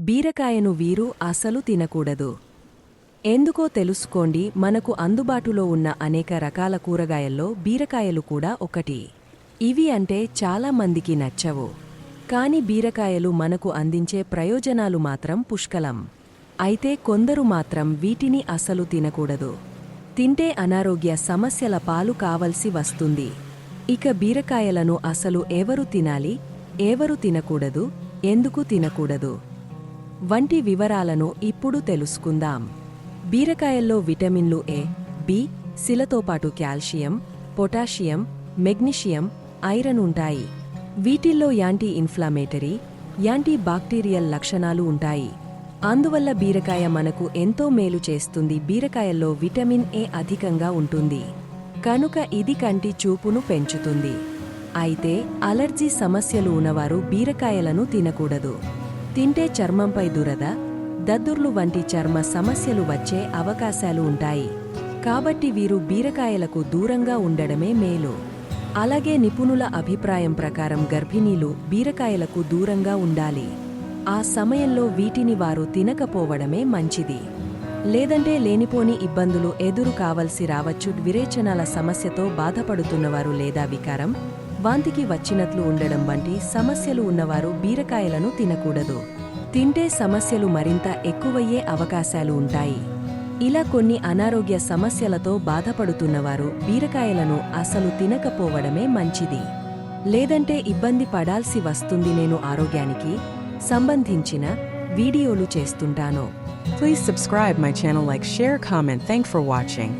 బీరకాయను వీరు అసలు తినకూడదు. ఎందుకో తెలుసుకోండి మనకు అందుబాటులో ఉన్న అనేక రకాల కూరగాయల్లో బీరకాయలు కూడా ఒకటి. ఇవి అంటే చాలా మందికి నచ్చవు. కాని బీరకాయలు మనకు అందించే ప్రయోజనాలు మాత్రం పుష్కలం. అయితే కొందరు మాత్రం వీటిని అసలు తినకూడదు. తింటే అనారోగ్య సమస్యల పాలు కావలసి వస్తుంది. ఇక బీరకాయలను అసలు ఎవరు తినాలి? ఎవరు తినకూడదు? ఎందుకు తినకూడదు? వంటి వివరాలను ఇప్పుడు తెలుసుకుందాం. బీరకాయల్లో విటమిన్లు ఏ బి శిలతో పాటు కాల్షియం పొటాషియం మెగ్నీషియం ఐరన్ ఉంటాయి. వీటిల్లో యాంటీ ఇన్ఫ్లామేటరీ యాంటీ బాక్టీరియల్ లక్షణాలు ఉంటాయి. అందువల్ల బీరకాయ మనకు ఎంతో మేలు చేస్తుంది. బీరకాయల్లో విటమిన్ ఏ అధికంగా ఉంటుంది. కనుక ఇది కంటి చూపును పెంచుతుంది. అయితే అలర్జీ సమస్యలు ఉన్నవారు బీరకాయలను తినకూడదు. తింటే చర్మంపై దురద దద్దుర్లు వంటి చర్మ సమస్యలు వచ్చే అవకాశాలు ఉంటాయి. కాబట్టి వీరు బీరకాయలకు దూరంగా ఉండడమే మేలు. అలాగే నిపుణుల అభిప్రాయం ప్రకారం గర్భిణీలు బీరకాయలకు దూరంగా ఉండాలి. ఆ సమయంలో వీటిని వారు తినకపోవడమే మంచిది. లేదంటే లేనిపోని ఇబ్బందులు ఎదురు కావలసి రావచ్చు విరేచనాల సమస్యతో బాధపడుతున్నవారు లేదా వికారం? వాంతికి వచ్చినట్లు ఉండడం వంటి సమస్యలు ఉన్నవారు బీరకాయలను తినకూడదు. తింటే సమస్యలు మరింత ఎక్కువయ్యే అవకాశాలు ఉంటాయి. ఇలా కొన్ని అనారోగ్య సమస్యలతో బాధపడుతున్నవారు బీరకాయలను అసలు తినకపోవడమే మంచిది. లేదంటే ఇబ్బంది పడాల్సి వస్తుంది నేను ఆరోగ్యానికి సంబంధించిన వీడియోలు చేస్తుంటాను. Please subscribe my channel like share comment thank for watching